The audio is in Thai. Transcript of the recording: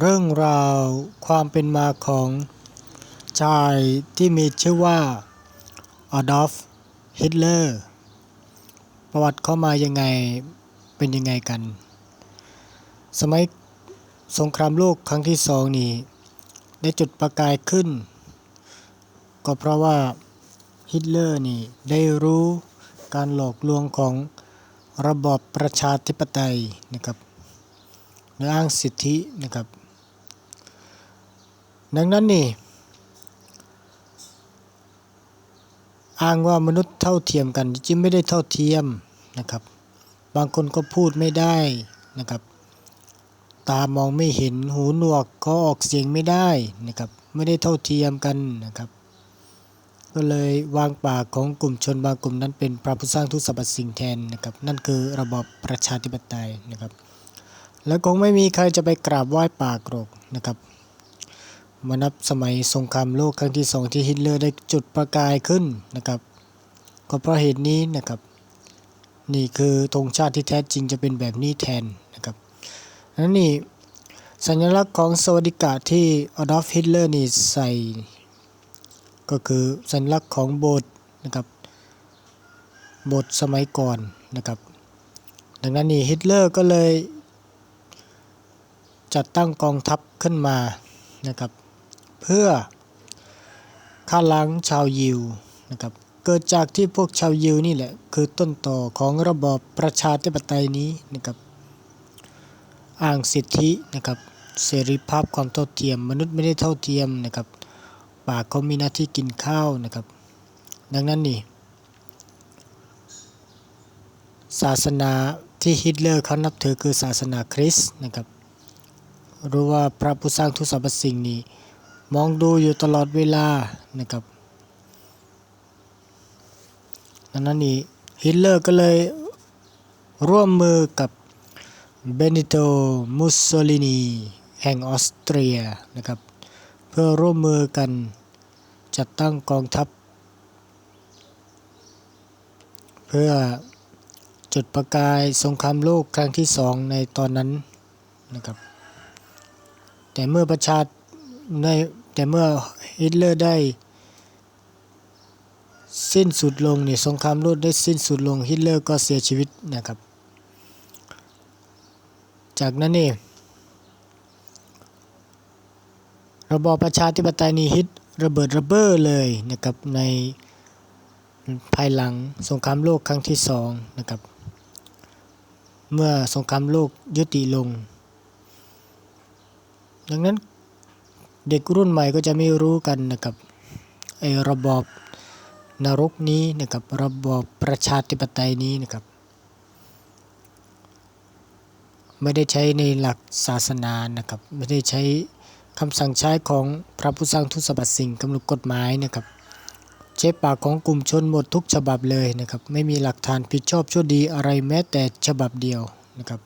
เรื่องราวความเป็นมาของชายที่มีชื่อว่าอดอล์ฟฮิตเลอร์ประวัติเข้ามายังไงเป็นยังไงกัน สมัยสงครามโลกครั้งที่สองนี่ได้จุดประกายขึ้น ก็เพราะว่าฮิตเลอร์นี่ได้รู้การหลอกลวงของระบอบประชาธิปไตยนะครับโดยอ้างสิทธินะครับ ดังนั้นนี่อ้างว่ามนุษย์เท่าเทียมกันจริงไม่ได้เท่าเทียมนะครับ บางคนก็พูดไม่ได้นะครับ ตามองไม่เห็นหูหนวกก็ออกเสียงไม่ได้นะครับ ไม่ได้เท่าเทียมกันนะครับ ก็เลยวางปากของกลุ่มชนบางกลุ่มนั้นเป็นพระผู้สร้างทุกสรรพสิ่งแทนนะครับ นั่นคือระบอบประชาธิปไตยนะครับ แล้วคงไม่มีใครจะไปกราบไหว้ปากหรกนะครับ มานับสมัยสงครามโลกครั้งที่สองที่ฮิตเลอร์ได้จุดประกายขึ้นนะครับ ก็เพราะเหตุนี้นะครับ นี่คือธงชาติที่แท้จริงจะเป็นแบบนี้แทนนะครับนั้นนี่สัญลักษณ์ของสวัสดิการที่อดอล์ฟฮิตเลอร์นี่ใส่ ก็คือสัญลักษณ์ของโบสถ์นะครับโบสถ์สมัยก่อนนะครับ ดังนั้นนี่ฮิตเลอร์ก็เลยจัดตั้งกองทัพขึ้นมานะครับ เพื่อฆ่าล้างชาวยิวนะครับเกิดจากที่พวกชาวยิวนี่แหละคือต้นต่อของระบอบประชาธิปไตยนี้นะครับอ้างสิทธินะครับเสรีภาพความเท่าเทียม มนุษย์ไม่ได้เท่าเทียมนะครับปากเขามีหน้าที่กินข้าวนะครับ ดังนั้นนี่ศาสนาที่ฮิตเลอร์เขานับถือคือศาสนาคริสต์นะครับรู้ว่าพระผู้สร้างทุกสรรพสิ่งนี้ มองดูอยู่ตลอดเวลานะครับดังนั้นนี่ฮิตเลอร์ก็เลยร่วมมือกับเบนิโตมุสโซลินีแห่งออสเตรียนะครับ เพื่อร่วมมือกันจัดตั้งกองทัพ เพื่อจุดประกายสงครามโลกครั้งที่สองในตอนนั้นนะครับ แต่เมื่อประชาใน แต่เมื่อฮิตเลอร์ได้สิ้นสุดลงเนี่ยสงครามโลกได้สิ้นสุดลงฮิตเลอร์ก็เสียชีวิตนะครับ จากนั้นเองระบอบประชาธิปไตยนี่ฮิตระเบิดระเบ้อเลยนะครับในภายหลังสงครามโลกครั้งที่สองนะครับ เมื่อสงครามโลกยุติลง ดังนั้น เด็กรุ่นใหม่ก็จะไม่รู้กันนะครับไอ้ระบอบนรกนี้นะครับระบอบประชาธิปไตยนี้นะครับไม่ได้ใช้ในหลักศาสนานะครับไม่ได้ใช้คำสั่งใช้ของพระผู้สร้างทุกสรรพสิ่งกำหนดกฎหมายนะครับใช้ปากของกลุ่มชนหมดทุกฉบับเลยนะครับไม่มีหลักฐานผิดชอบชั่วดีอะไรแม้แต่ฉบับเดียวนะครับ